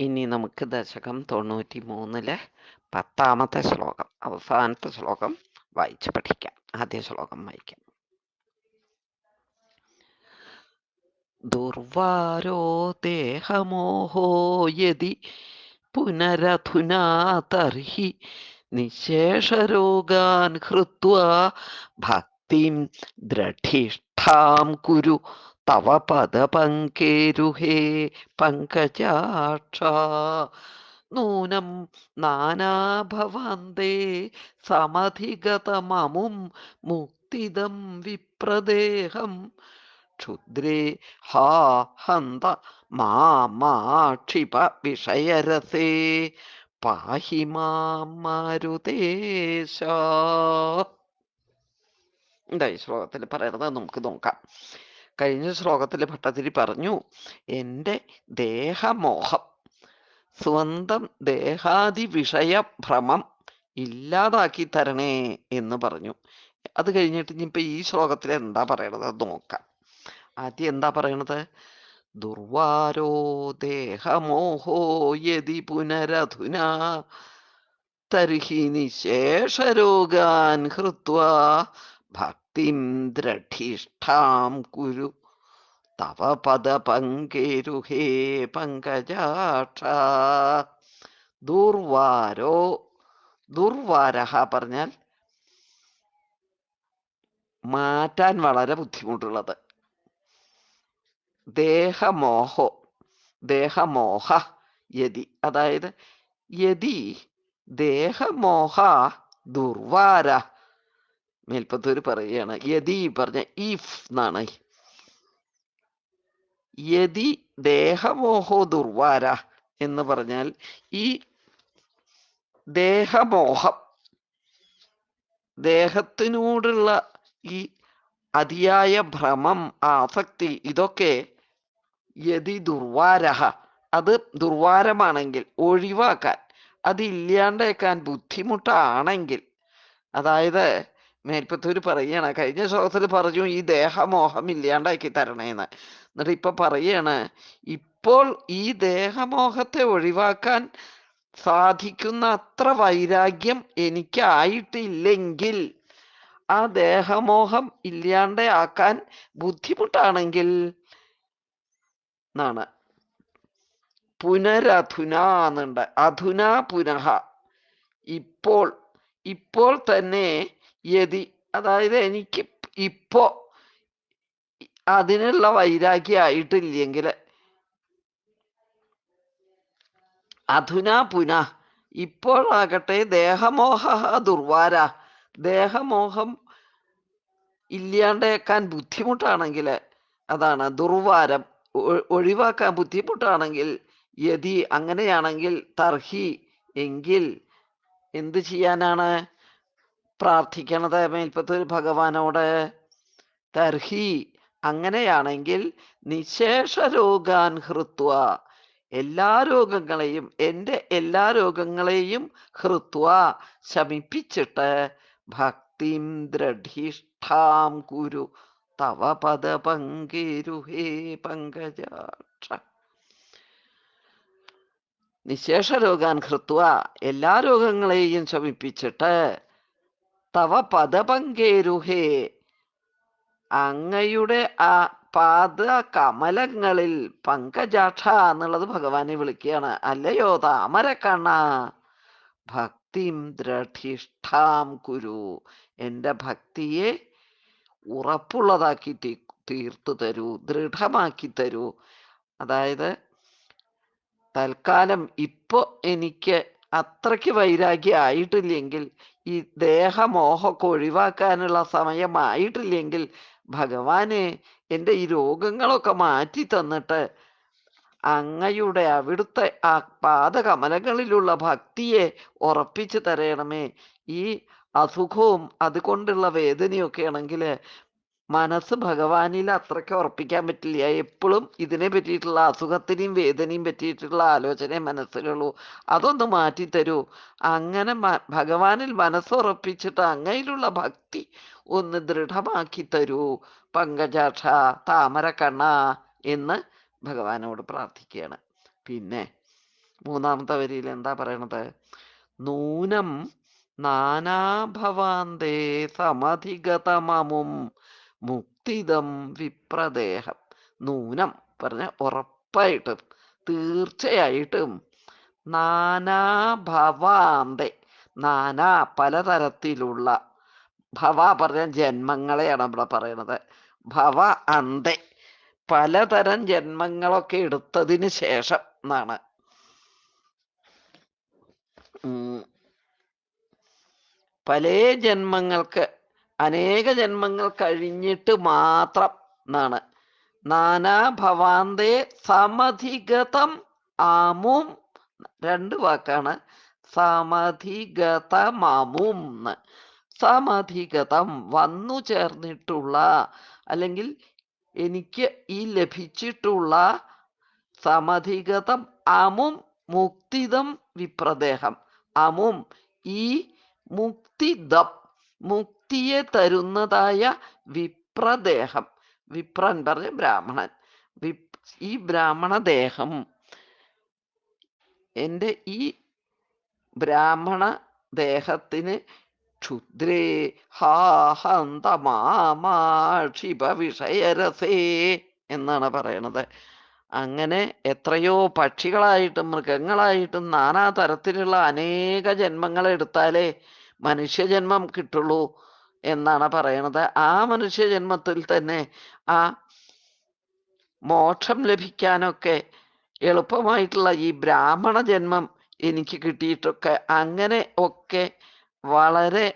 ഇനി നമുക്ക് ദശകം തൊണ്ണൂറ്റി മൂന്നിലെ പത്താമത്തെ ശ്ലോകം അവസാനത്തെ ശ്ലോകം വായിച്ചു പഠിക്കാം. ആദ്യ ശ്ലോകം വായിക്കാം. ദുർവാരോ ദേഹമോഹോ യതി പുനരധുനാ തർഹി നിശേഷരോഗാൻ ഹൃത്വാ ഭക്തിം ദ്രഠിഷ്ഠാം കുരു തവ പദപങ്കേരുഹേ പങ്കജാക്ഷ. നൂനം നാനാഭവന്തേ സമധിഗതമമും മുക്തിദം വിപ്രദേഹം. ക്ഷുദ്രേ ഹാ ഹന്ത മാമാക്ഷിപ വിഷയരസേ പാഹി മാം മാരുതേശ. ഈ ശ്ലോകത്തിൽ പറയുന്നത് നമുക്ക് നോക്കാം. കഴിഞ്ഞ ശ്ലോകത്തിൽ ഭട്ടതിരി പറഞ്ഞു എന്റെ ദേഹമോഹം സ്വന്തം ദേഹാദി വിഷയ ഭ്രമം ഇല്ലാതാക്കി തരണേ എന്ന് പറഞ്ഞു. അത് കഴിഞ്ഞിട്ട് ഇനിയിപ്പോ ഈ ശ്ലോകത്തിൽ എന്താ പറയണത്? അത് നോക്കാം. ആദ്യം എന്താ പറയണത്? ദുർവാരോ ദേഹമോഹോ യതി പുനരധുന തർഹി നിശേഷരോഗാൻ ഹൃത്വാ ഭക്തിം ദ്രഠിഷ്ഠാം കുരു. തവ പദ പദപങ്കേരുഹേ പങ്കജാക്ഷ ദുർവാരോ ദുർവാരഹ പറഞ്ഞാൽ മാറ്റാൻ വളരെ ബുദ്ധിമുട്ടുള്ളത്. ദേഹമോഹോ ദേഹമോഹ യതി. അതായത് യതി ദേഹമോഹ ദുർവാര മേൽപ്പത്തൂര് പറയുകയാണ് യതി പറഞ്ഞ ഇഫ് എന്നാണ് യതി ദേഹമോഹോ ദുർവാര എന്ന് പറഞ്ഞാൽ ഈ ദേഹമോഹം ദേഹത്തിനോടുള്ള ഈ അതിയായ ഭ്രമം ആസക്തി ഇതൊക്കെ യതി ദുർവാരഹ അത് ദുർവാരമാണെങ്കിൽ ഒഴിവാക്കാൻ അത് ഇല്ലാണ്ടേക്കാൻ ബുദ്ധിമുട്ടാണെങ്കിൽ അതായത് മേൽപ്പത്തൂര് പറയാണ് കഴിഞ്ഞ ശ്ലോകത്തിൽ പറഞ്ഞു ഈ ദേഹമോഹം ഇല്ലാണ്ടാക്കി തരണേന്ന്. എന്നിട്ട് ഇപ്പൊ പറയാണ് ഇപ്പോൾ ഈ ദേഹമോഹത്തെ ഒഴിവാക്കാൻ സാധിക്കുന്ന അത്ര വൈരാഗ്യം എനിക്കായിട്ടില്ലെങ്കിൽ ആ ദേഹമോഹം ഇല്ലാണ്ട് ആക്കാൻ ബുദ്ധിമുട്ടാണെങ്കിൽ എന്നാണ് പുനരധുന എന്നുണ്ട് അധുന പുനഃ. ഇപ്പോൾ ഇപ്പോൾ തന്നെ യതി. അതായത് എനിക്ക് ഇപ്പോ അതിനുള്ള വൈരാഗ്യം ആയിട്ടില്ലെങ്കിൽ അധുനാ പുന. ഇപ്പോഴാകട്ടെ ദേഹമോഹ ദുർവാര. ദേഹമോഹം ഇല്ലാണ്ടേക്കാൻ ബുദ്ധിമുട്ടാണെങ്കിൽ അതാണ്. ദുർവാരം ഒഴിവാക്കാൻ ബുദ്ധിമുട്ടാണെങ്കിൽ യതി. അങ്ങനെയാണെങ്കിൽ തർഹി. എങ്കിൽ എന്ത് ചെയ്യാനാണ്? പ്രാർത്ഥിക്കണത് മേൽപ്പത്തൂർ ഭഗവാനോട്. തർഹി അങ്ങനെയാണെങ്കിൽ നിശേഷ രോഗാൻ ഹൃത്വ. എല്ലാ രോഗങ്ങളെയും എന്റെ എല്ലാ രോഗങ്ങളെയും ഹൃത്വ ശമിപ്പിച്ചിട്ട് ഭക്തിം ദ്രഢിഷ്ഠാം കുരു. തവ പദ പങ്കിരുഹേ പങ്കജാക്ഷ. നിശേഷ രോഗാൻ ഹൃത്വ എല്ലാ രോഗങ്ങളെയും ശമിപ്പിച്ചിട്ട് തവ പദപങ്കേരുഹേ അങ്ങയുടെ ആ പാദ കമലങ്ങളിൽ പങ്കജാക്ഷ എന്നുള്ളത് ഭഗവാനെ വിളിക്കുകയാണ്. അല്ലയോ താമരക്കണ്ണ? ഭക്തിം ദ്രഠിഷ്ഠാം കുരു. എന്റെ ഭക്തിയെ ഉറപ്പുള്ളതാക്കി തീ തീർത്തു തരൂ ദൃഢമാക്കി തരൂ. അതായത് തൽക്കാലം ഇപ്പൊ എനിക്ക് അത്രയ്ക്ക് വൈരാഗ്യം ആയിട്ടില്ലെങ്കിൽ ഈ ദേഹമോഹമൊക്കെ ഒഴിവാക്കാനുള്ള സമയമായിട്ടില്ലെങ്കിൽ ഭഗവാനെ എന്റെ ഈ രോഗങ്ങളൊക്കെ മാറ്റി തന്നിട്ട് അങ്ങയുടെ അവിടുത്തെ ആ പാദകമലങ്ങളിലുള്ള ഭക്തിയെ ഉറപ്പിച്ചു തരണമേ ഈ അസുഖവും അതുകൊണ്ടുള്ള വേദനയൊക്കെ ആണെങ്കിൽ മനസ്സ് ഭഗവാനിൽ അത്രയ്ക്ക് ഉറപ്പിക്കാൻ പറ്റില്ല. എപ്പോഴും ഇതിനെ പറ്റിയിട്ടുള്ള അസുഖത്തിനെയും വേദനയും പറ്റിയിട്ടുള്ള ആലോചനയെ മനസ്സിലുള്ളൂ. അതൊന്ന് മാറ്റിത്തരൂ. അങ്ങനെ ഭഗവാനിൽ മനസ്സുറപ്പിച്ചിട്ട് അങ്ങയിലുള്ള ഭക്തി ഒന്ന് ദൃഢമാക്കി തരൂ. പങ്കജാക്ഷ താമരക്കണ്ണ എന്ന് ഭഗവാനോട് പ്രാർത്ഥിക്കുകയാണ്. പിന്നെ മൂന്നാമത്തെ വരിയിൽ എന്താ പറയണത്? നൂനം നാനാഭവാന്തേ സമധിഗതമമും മുക്തിദം വിപ്രദേഹം നൂനം പറഞ്ഞ ഉറപ്പായിട്ടും തീർച്ചയായിട്ടും. നാനാഭവാന്തെ നാനാ പലതരത്തിലുള്ള ഭവ പറഞ്ഞ ജന്മങ്ങളെയാണ് ഇവിടെ പറയുന്നത് ഭവ അന്തെ പലതരം ജന്മങ്ങളൊക്കെ എടുത്തതിന് ശേഷം എന്നാണ്. പല ജന്മങ്ങൾക്ക് അനേക ജന്മങ്ങൾ കഴിഞ്ഞിട്ട് മാത്രം എന്നാണ് നാനാ ഭവാന്തേ സമധിഗതം ആമും. രണ്ട് വാക്കാണ്. സമധിഗതമാമും. സമധിഗതം വന്നു ചേർന്നിട്ടുള്ള അല്ലെങ്കിൽ എനിക്ക് ഈ ലഭിച്ചിട്ടുള്ള സമധിഗതം അമും മുക്തിദം വിപ്രദേഹം. അമും ഈ മുക്തിദം മുക്തിയെ തരുന്നതായ വിപ്രദേഹം. വിപ്രൻ പറഞ്ഞ ബ്രാഹ്മണൻ. ഈ ബ്രാഹ്മണദേഹം എന്റെ ഈ ബ്രാഹ്മണ ദേഹത്തിന് ക്ഷുദ്രേ ഹാഹന്തമാമാക്ഷിപ വിഷയരസേ എന്നാണ് പറയണത്. അങ്ങനെ എത്രയോ പക്ഷികളായിട്ടും മൃഗങ്ങളായിട്ടും നാനാ തരത്തിലുള്ള അനേക ജന്മങ്ങൾ എടുത്താലേ മനുഷ്യജന്മം കിട്ടുള്ളൂ. എന്നാണ് പറയണത്. ആ മനുഷ്യ ജന്മത്തിൽ തന്നെ ആ മോക്ഷം ലഭിക്കാനൊക്കെ എളുപ്പമായിട്ടുള്ള ഈ ബ്രാഹ്മണ ജന്മം എനിക്ക് കിട്ടിയിട്ടൊക്കെ അങ്ങനെ ഒക്കെ വളരെ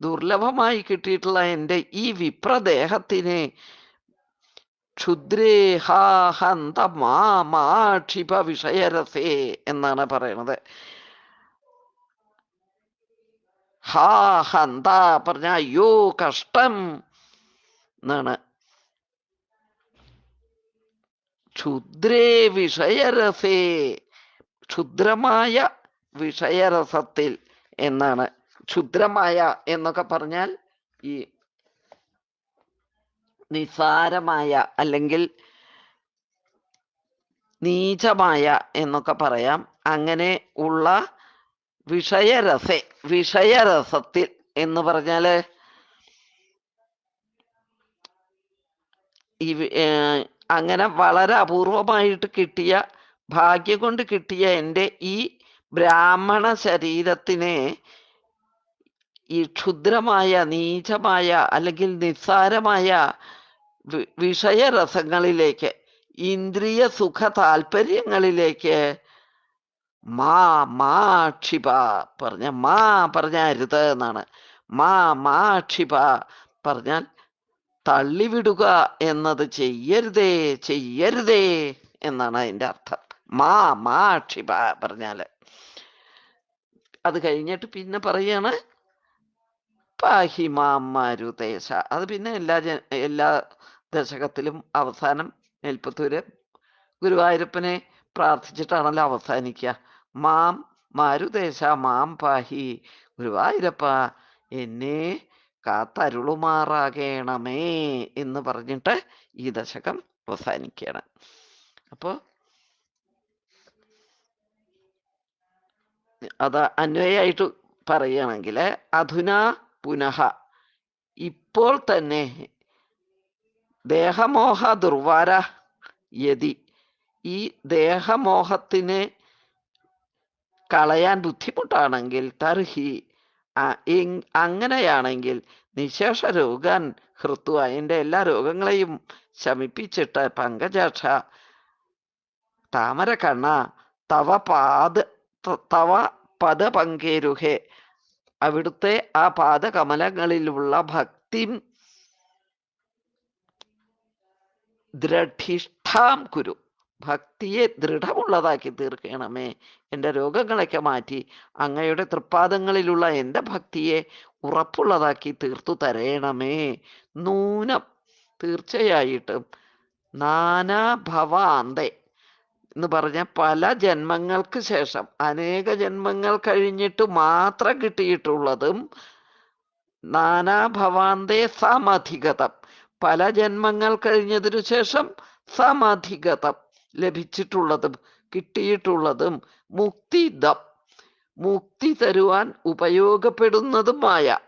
ദുർലഭമായി കിട്ടിയിട്ടുള്ള എന്റെ ഈ വിപ്രദേഹത്തിനെ ക്ഷുദ്രേഹാഹന്ത മാമാക്ഷിപ വിഷയരസേ എന്നാണ് പറയണത്. ഹാ ഹന്ത പറഞ്ഞ അയ്യോ കഷ്ടം എന്നാണ്. ക്ഷുദ്രേ വിഷയരസേ ക്ഷുദ്രമായ വിഷയരസത്തിൽ എന്നാണ്. ക്ഷുദ്രമായ എന്നൊക്കെ പറഞ്ഞാൽ ഈ നിസാരമായ അല്ലെങ്കിൽ നീചമായ എന്നൊക്കെ പറയാം. അങ്ങനെ ഉള്ള വിഷയരസ വിഷയരസത്തിൽ എന്ന് പറഞ്ഞാൽ അങ്ങനെ വളരെ അപൂർവമായിട്ട് കിട്ടിയ ഭാഗ്യം കൊണ്ട് കിട്ടിയ എന്റെ ഈ ബ്രാഹ്മണ ശരീരത്തിനെ ഈ ക്ഷുദ്രമായ നീചമായ അല്ലെങ്കിൽ നിസ്സാരമായ വിഷയരസങ്ങളിലേക്ക് ഇന്ദ്രിയ സുഖ താല്പര്യങ്ങളിലേക്ക് മാ മാ ക്ഷിപ പറഞ്ഞ മാ പറഞ്ഞ അരുത് എന്നാണ്. മാ മാ ക്ഷിപ പറഞ്ഞാൽ തള്ളിവിടുക എന്നത് ചെയ്യരുതേ ചെയ്യരുതേ എന്നാണ് അതിന്റെ അർത്ഥം. മാ മാ ക്ഷിപ പറഞ്ഞാൽ അത് കഴിഞ്ഞിട്ട് പിന്നെ പറയാണ് പാഹിമാരുദേശ മാരുദേശ അത് പിന്നെ എല്ലാ ജ എല്ലാ ദശകത്തിലും അവസാനം നെൽപ്പത്തൂര് ഗുരുവായൂരപ്പനെ പ്രാർത്ഥിച്ചിട്ടാണല്ലോ അവസാനിക്കുക. മാം മാരുദേശ മാം പാഹി. ഗുരുവായൂരപ്പ എന്നെ കാത്തരുളുമാറാകേണമേ എന്ന് പറഞ്ഞിട്ട് ഈ ദശകം അവസാനിക്കുകയാണ്. അപ്പോൾ അത് അന്വയായിട്ട് പറയുകയാണെങ്കിൽ അധുന പുനഃ. ഇപ്പോൾ തന്നെ ദേഹമോഹ ദുർവാര യതി. ഈ ദേഹമോഹത്തിനെ കളയാൻ ബുദ്ധിമുട്ടാണെങ്കിൽ തർഹി അങ്ങനെയാണെങ്കിൽ നിശേഷ രോഗാൻ ഹൃത്വ എന്റെ എല്ലാ രോഗങ്ങളെയും ശമിപ്പിച്ചിട്ട് പങ്കജാക്ഷ താമര കണ്ണ തവ പാദ തവ പദപങ്കേരുഹേ. അവിടുത്തെ ആ പാദകമലങ്ങളിലുള്ള ഭക്തി ദൃഢിഷ്ഠാം കുരു. ഭക്തിയെ ദൃഢമുള്ളതാക്കി തീർക്കണമേ. എന്റെ രോഗങ്ങളൊക്കെ മാറ്റി അങ്ങയുടെ തൃപ്പാദങ്ങളിലുള്ള എന്റെ ഭക്തിയെ ഉറപ്പുള്ളതാക്കി തീർത്തു തരയണമേ നൂനം. തീർച്ചയായിട്ടും. നാനാഭവാന്തേ. എന്ന് പറഞ്ഞ പല ജന്മങ്ങൾക്ക് ശേഷം അനേക ജന്മങ്ങൾ കഴിഞ്ഞിട്ട് മാത്രം കിട്ടിയിട്ടുള്ളതും നാനാഭവാന്തേ സമധിഗതം. പല ജന്മങ്ങൾ കഴിഞ്ഞതിനു ശേഷം സമധിഗതം. ലഭിച്ചിട്ടുള്ളതും കിട്ടിയിട്ടുള്ളതും മുക്തിദം മുക്തി തരുവാൻ ഉപയോഗപ്പെടുന്നതുമായ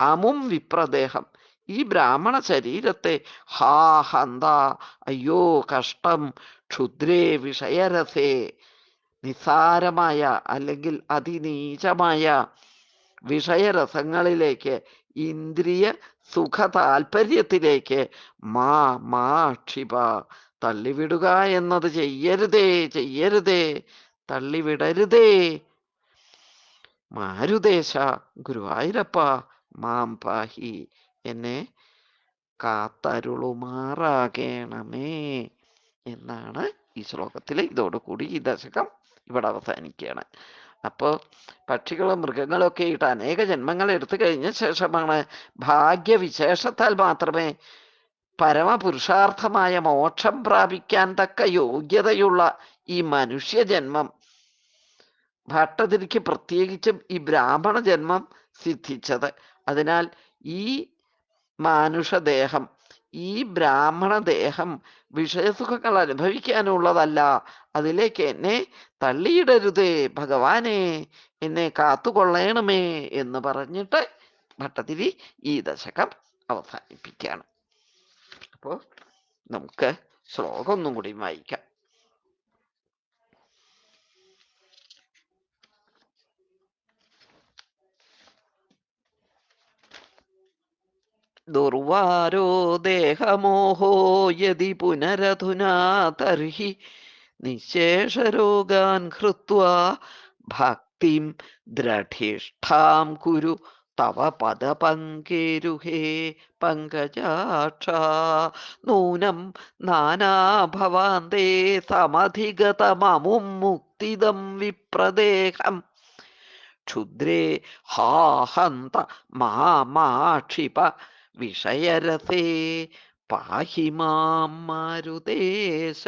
അമും വിപ്രദേഹം. ഈ ബ്രാഹ്മണ ശരീരത്തെ ഹാ ഹന്ത അയ്യോ കഷ്ടം ക്ഷുദ്രേ വിഷയരസേ നിസാരമായ അല്ലെങ്കിൽ അതിനീചമായ വിഷയരസങ്ങളിലേക്ക് ഇന്ദ്രിയ സുഖ താല്പര്യത്തിലേക്ക് മാ മാ ക്ഷിപ തള്ളിവിടുക എന്നത് ചെയ്യരുതേ ചെയ്യരുതേ തള്ളിവിടരുതേ. മാരുദേശ ഗുരുവായൂരപ്പ മാം പാഹി. എന്നെ കാത്തരുളുമാറാകേണമേ എന്നാണ് ഈ ശ്ലോകത്തിൽ ഇതോടുകൂടി ഈ ദശകം ഇവിടെ അവസാനിക്കുകയാണ്. അപ്പോൾ പക്ഷികളും മൃഗങ്ങളൊക്കെ ഇട്ട് അനേക ജന്മങ്ങൾ എടുത്തു കഴിഞ്ഞ ശേഷമാണ് ഭാഗ്യവിശേഷത്താൽ മാത്രമേ പരമപുരുഷാർത്ഥമായ മോക്ഷം പ്രാപിക്കാൻ തക്ക യോഗ്യതയുള്ള ഈ മനുഷ്യജന്മം. ഭട്ടതിരിക്ക് പ്രത്യേകിച്ചും ഈ ബ്രാഹ്മണ ജന്മം സിദ്ധിച്ചത്. അതിനാൽ ഈ മാനുഷദേഹം ഈ ബ്രാഹ്മണ ദേഹം വിഷയസുഖങ്ങൾ അനുഭവിക്കാനുള്ളതല്ല. അതിലേക്ക് എന്നെ തള്ളിയിടരുതേ ഭഗവാനെ എന്നെ കാത്തുകൊള്ളണമേ എന്ന് പറഞ്ഞിട്ട് ഭട്ടതിരി ഈ ദശകം അവസാനിപ്പിക്കുകയാണ്. അപ്പോൾ നമുക്ക് ശ്ലോകം ഒന്നും കൂടി വായിക്കാം ദുർവാരോ ദേഹമോഹോ യതി പുനരധുനാ തർഹി നിശേഷരോഗാൻ ഹൃത്വാ ഭക്തിം ദ്രഠിഷ്ഠാം കുരു തവ പദപങ്കേരുഹേ പങ്കജാക്ഷ. നൂനം നാനാഭവാന്തേ സമധിഗതമമും മുക്തിദം വിപ്രദേഹം. ക്ഷുദ്രേ ഹാഹന്ത മാമാക്ഷിപ വിഷയരസേ പാഹി മാം മാരുദേശ